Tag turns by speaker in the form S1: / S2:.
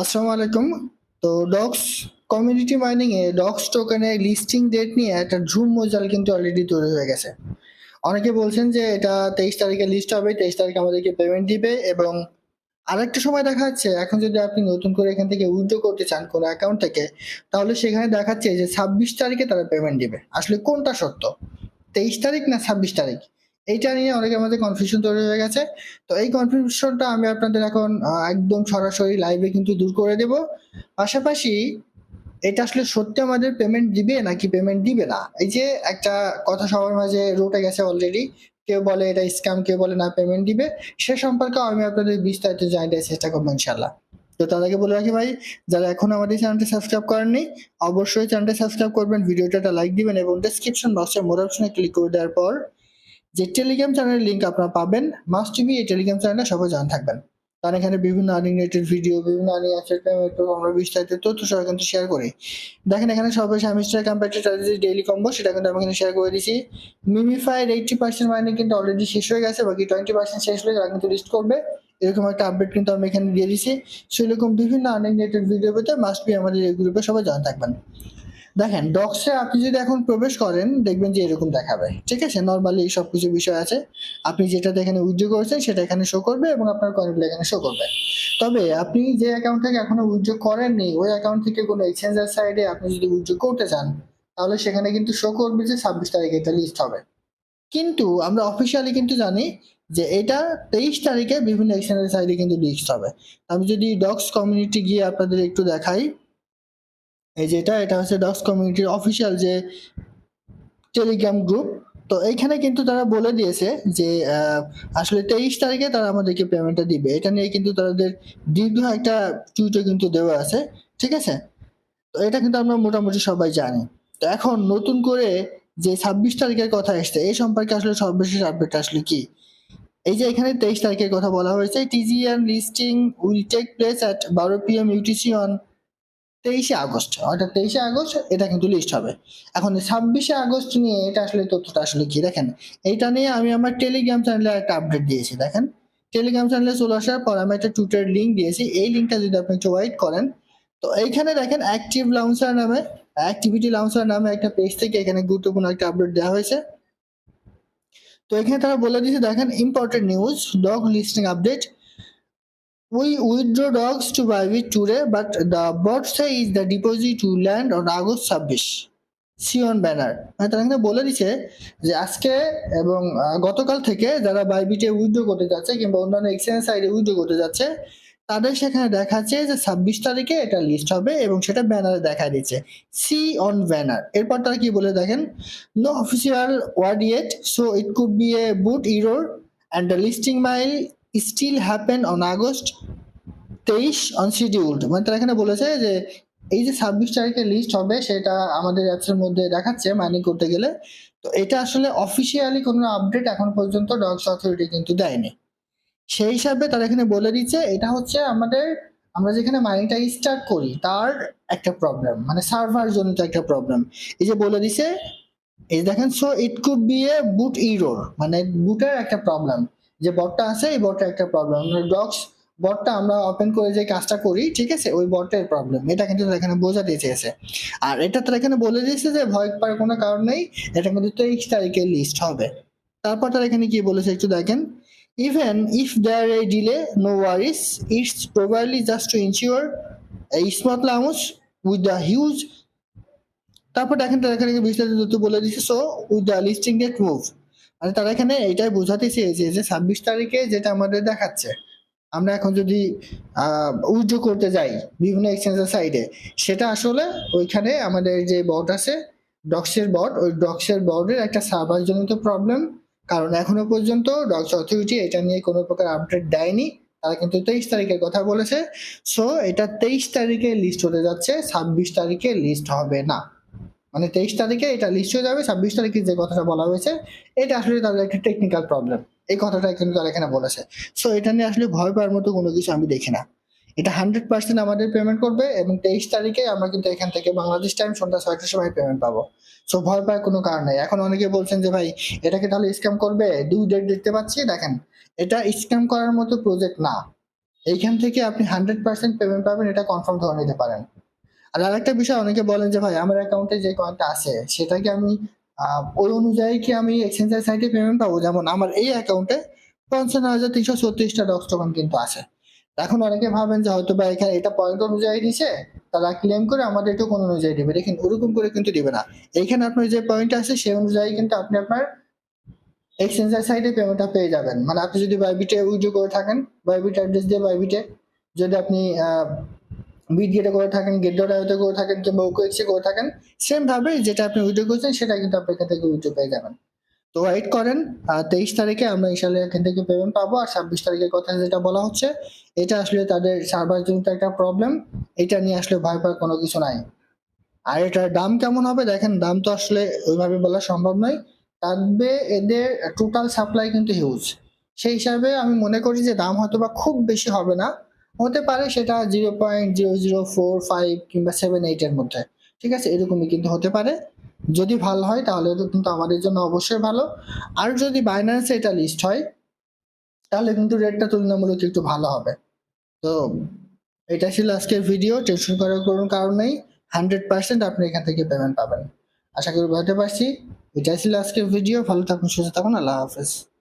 S1: আসসালামু আলাইকুম। তো ডক্স কমিউনিটি মাইনিং এ ডক্স টোকেনের লিস্টিং ডেট নিয়ে একটা ঝুম মজাল কিন্তু অলরেডি তৈরি হয়ে গেছে। অনেকে বলছেন যে এটা তেইশ তারিখে লিস্ট হবে, তেইশ তারিখে আমাদেরকে পেমেন্ট দিবে এবং আরেকটা সময় দেখা যাচ্ছে, এখন যদি আপনি নতুন করে এখান থেকে উইথড্র করতে চান কোনো অ্যাকাউন্ট থেকে, তাহলে সেখানে দেখাচ্ছে যে ছাব্বিশ তারিখে তারা পেমেন্ট দিবে। আসলে কোনটা সত্য? তেইশ তারিখ না ছাব্বিশ তারিখ? এইটা নিয়ে অনেকের মধ্যে কনফিউশন তৈরি হয়ে গেছে। তো এই কনফিউশনটা আমি আপনাদের এখন একদম সরাসরি লাইভে কিন্তু দূর করে দেব। পাশাপাশি এটা আসলে সত্যি আমাদের পেমেন্ট দিবে নাকি পেমেন্ট দিবে না? এই যে একটা কথা সবার মাঝে রোটে গেছে অলরেডি কেউ বলে এটা স্ক্যাম কেউ বলে না পেমেন্ট দিবে। সে সম্পর্কে আমি আপনাদের বিস্তারিত জানতে চেষ্টা করব ইনশাল্লাহ তো তার আগে বলে রাখি ভাই, যারা এখন আমাদের চ্যানেলটি সাবস্ক্রাইব করেননি, অবশ্যই চ্যানেলটি সাবস্ক্রাইব করবেন, ভিডিওটা লাইক দিবেন এবং ডেসক্রিপশন বক্সে মোর অপশনে ক্লিক করে দেওয়ার পর যে টেলিগ্রাম চ্যানেলের লিঙ্ক আপনারা পাবেন। মাস্ট টিভি এই টেলিগ্রাম চ্যানেলে সবাই জানা থাকবেন। কারণ এখানে বিভিন্ন আর্নিং রিলেটেড ভিডিও বিভিন্ন আর্নিং আমরা বিস্তারিত তথ্য সহ কিন্তু শেয়ার করি। দেখেন এখানে সবাই semester computer strategy daily combo সেটা কিন্তু আমি এখানে শেয়ার করে দিয়েছি। মিমিফাইড এইটটি পার্সেন্ট মাইনে কিন্তু অলরেডি শেষ হয়ে গেছে, বাকি টোয়েন্টি পার্সেন্ট শেষ হলে তারা কিন্তু লিস্ট করবে। এরকম একটা আপডেট কিন্তু আমি এখানে দিয়ে দিয়েছি। সেরকম বিভিন্ন আর্নিং রিলেটেড ভিডিও পেতে মাস্ট বি আমাদের এই গ্রুপে সবাই জানা থাকবেন। দেখেন ডক্সে আপনি যদি এখন প্রবেশ করেন, দেখবেন যে এরকম দেখাবে। ঠিক আছে? নর্মালি এই সব কিছু বিষয় আছে। আপনি যেটা এখানে উইথড্র করেছেন, সেটা এখানে শো করবে এবং আপনার কয়েনগুলো এখানে শো করবে। তবে আপনি যে অ্যাকাউন্ট থেকে এখনও উইথড্র করেননি, ওই অ্যাকাউন্ট থেকে কোনো এক্সচেঞ্জের সাইডে আপনি যদি উইথড্র করতে চান, তাহলে সেখানে কিন্তু শো করবে যে ছাব্বিশ তারিখে এটা লিস্ট হবে। কিন্তু আমরা অফিসিয়ালি কিন্তু জানি যে এটা তেইশ তারিখে বিভিন্ন এক্সচেঞ্জের সাইডে কিন্তু লিস্ট হবে। আমি যদি ডক্স কমিউনিটি গিয়ে আপনাদের একটু দেখাই এই যে এটা এটা হচ্ছে ডক্স কমিউনিটির অফিসিয়াল যে টেলিগ্রাম গ্রুপ তো এইখানে কিন্তু তারা বলে দিয়েছে যে আসলে তেইশ তারিখে তারা আমাদেরকে পেমেন্টটা দিবে। এটা নিয়ে কিন্তু তাদের দীর্ঘ একটা টুইটও কিন্তু দেওয়া আছে। ঠিক আছে? তো এটা কিন্তু আমরা মোটামুটি সবাই জানি। তো এখন নতুন করে যে ছাব্বিশ তারিখের কথা এসছে, এই সম্পর্কে আসলে সর্বশেষ আপডেট আসলে কি? এই যে এখানে তেইশ তারিখের কথা বলা হয়েছে TGN listing will take place at বারো পিএম ইউটিসি অন তেইশে আগস্ট, অর্থাৎ তেইশে আগস্ট এটা কিন্তু লিস্ট হবে। এখন ছাব্বিশে আগস্ট নিয়ে এটা আসলে তথ্যটা আসলে কি দেখেন? এইটা নিয়ে আমি আমার টেলিগ্রাম চ্যানেলে একটা আপডেট দিয়েছি, দেখেন। টেলিগ্রাম চ্যানেলে চলে আসার পর আমি একটা টুইটার লিঙ্ক দিয়েছি, এই লিঙ্কটা যদি আপনি ওয়াইট করেন, তো এইখানে দেখেন অ্যাক্টিভ লাউন্সার নামে অ্যাক্টিভিটি লাউন্সার নামে একটা পেজ থেকে এখানে গুরুত্বপূর্ণ একটা আপডেট দেওয়া হয়েছে। তো এখানে তারা বলে দিয়েছে, দেখেন important news dog listing update We withdraw dogs to Bybit today, but the bot says the deposit will land on August 26. See on banner. মানে তারা এখানে বলে দিচ্ছে যে আজকে এবং গতকাল থেকে যারা বাইবিটে উইথড্র করতে যাচ্ছে কিংবা অন্যান্য এক্সচেঞ্জ সাইডে উইথড্র করতে যাচ্ছে তাদের সেখানে দেখাচ্ছে যে ছাব্বিশ তারিখে এটা লিস্ট হবে এবং সেটা ব্যানারে দেখা দিচ্ছে সি অন ব্যানার এরপর তারা কি বলে দেখেন no official word yet so it could be a boot error and the listing will still happen on August তেইশ অনশিডিউল্ড মানে তারা এখানে বলেছে যে, এই যে ছাব্বিশ তারিখে লিস্ট হবে, সেটা আমাদের অ্যাপসের মধ্যে দেখাচ্ছে মাইনিং করতে গেলে। তো এটা আসলে অফিসিয়ালি কোনো আপডেট এখন পর্যন্ত ডগস অথরিটি কিন্তু দেয়নি। সেই হিসাবে তারা এখানে বলে দিচ্ছে, এটা হচ্ছে আমাদের, আমরা যেখানে মাইনিংটা স্টার্ট করি, তার একটা প্রবলেম মানে সার্ভার জনিত একটা প্রবলেম এই যে বলে দিছে, এই দেখেন so it could be a boot error মানে বুটের একটা প্রবলেম যে বটটা আছে, এই বটটা একটা প্রবলেম ডগস বটটা আমরা ওপেন করে যে কাজটা করি, ঠিক আছে? ওই বটের প্রবলেম এটা কিন্তু তারা এখানে বোঝাতে চেয়েছে। আর এটা তারা এখানে বলে দিয়েছে যে ভয় পাওয়ার কোনো কারণ নেই। এটা কিন্তু তেইশ তারিখে লিস্ট হবে। তারপর তারা এখানে কি বলেছে একটু দেখেন। Even if there a delay no worries it's probably just to ensure smooth launch with the huge তারপর দেখেন তারা এখানে বিস্তারিত বলে দিচ্ছে so with the listing date move মানে তারা এখানে এটাই বোঝাতে চেয়েছে যে ছাব্বিশ তারিখে যেটা আমাদের দেখাচ্ছে, আমরা এখন যদি উইথড্র করতে যাই বিভিন্ন এক্সচেঞ্জের সাইডে সেটা আসলে ওইখানে আমাদের যে বট আছে ডক্সের বট ওই ডক্সের বটের একটা সার্ভার জনিত প্রবলেম কারণ এখনও পর্যন্ত ডক্স অথরিটি এটা নিয়ে কোনো প্রকার আপডেট দেয়নি, তারা কিন্তু তেইশ তারিখের কথা বলেছে সো এটা তেইশ তারিখে লিস্ট হতে যাচ্ছে, ছাব্বিশ তারিখে লিস্ট হবে না। মানে তেইশ তারিখে এটা লিস্ট হয়ে যাবে, ছাব্বিশ তারিখে যে কথাটা বলা হয়েছে, এটা আসলে তাদের একটা টেকনিক্যাল প্রবলেম এই কথাটা কিন্তু তারা এখানে বলেছে। সো এটা নিয়ে আসলে ভয় পাওয়ার মতো কোনো কিছু আমি দেখি না। এটা হান্ড্রেড পার্সেন্ট আমাদের পেমেন্ট করবে এবং তেইশ তারিখে আমরা কিন্তু এখান থেকে বাংলাদেশ টাইম সন্ধ্যা ছয়টার সময় পেমেন্ট পাবো। সো ভয় পাওয়ার কোনো কারণ নেই। এখন অনেকে বলছেন যে, ভাই, এটাকে তাহলে স্ক্যাম করবে? দুই ডেট দেখতে পাচ্ছি। দেখেন, এটা স্ক্যাম করার মতো প্রজেক্ট না। এইখান থেকে আপনি হান্ড্রেড পার্সেন্ট পেমেন্ট পাবেন, এটা কনফার্ম ধরে নিতে পারেন। আর আরেকটা বিষয়, অনেকে বলেন যে, ভাই, আমার অ্যাকাউন্টে যে কয়েনটা আছে, সেটাকে আমি ওই অনুযায়ী কি আমি এক্সচেঞ্জের সাইটে পেমেন্ট পাবো? যেমন আমার এই অ্যাকাউন্টে পঞ্চান্ন হাজার তিনশো ছত্রিশটা ডক্স টোকন কিন্তু আছে। এখন অনেকে ভাবেন যে, হয়তো বা এখানে এটা পয়েন্ট অনুযায়ী দিছে, তারা ক্লেম করে আমাদের একটু কোন অনুযায়ী দিবে। দেখেন, ওরকম করে কিন্তু দিবে না। এইখানে আপনার যে পয়েন্ট আছে সেই অনুযায়ী কিন্তু আপনি আপনার এক্সচেঞ্জের সাইটে পেমেন্টটা পেয়ে যাবেন। মানে আপনি যদি বাইবিটে উইড্রো করে থাকেন বাইবিট অ্যাড্রেস দিয়ে বাইবিটে যদি আপনি বিট গেটে করে থাকেন গেট ডট করে থাকেন কিংবা ওকেক্সে করে থাকেন সেম ভাবে যেটা আপনি উইড্রো করছেন সেটা কিন্তু আপনি এখান থেকে উইড্রো পেয়ে যাবেন। তো ওয়েট করেন তেইশ তারিখে আমরা ইনশাল্লাহ এখান থেকে পেমেন্ট পাবো আর ছাব্বিশ তারিখের কথা যেটা বলা হচ্ছে, এটা আসলে তাদের সার্ভার জনিত একটা প্রবলেম এটা নিয়ে আসলে ভয় পাওয়ার কোনো কিছু নাই। আর এটার দাম কেমন হবে? দেখেন, দাম তো আসলে ওইভাবে বলা সম্ভব নয় তবে এদের টোটাল সাপ্লাই কিন্তু হিউজ সেই হিসাবে আমি মনে করি যে দাম হয়তো বা খুব বেশি হবে না হতে পারে সেটা zero point zero zero four five কিংবা সেভেন এইটের মধ্যে। ঠিক আছে? এরকমই কিন্তু হতে পারে। যদি ভালো হয়, তাহলে তো কিন্তু আমাদের জন্য অবশ্যই ভালো। আর যদি বাইন্যান্সে এটা লিস্ট হয়, তাহলে কিন্তু রেটটা তুলনামূলক একটু ভালো হবে। তো এটা ছিল আজকের ভিডিও টেনশন করার কোনো কারণ নেই। হান্ড্রেড পার্সেন্ট আপনি এখান থেকে পেমেন্ট পাবেন। আশা করি বুঝতে পারছি। এটা ছিল আজকের ভিডিও ভালো থাকুন, সুস্থ থাকুন। আল্লাহ হাফেজ।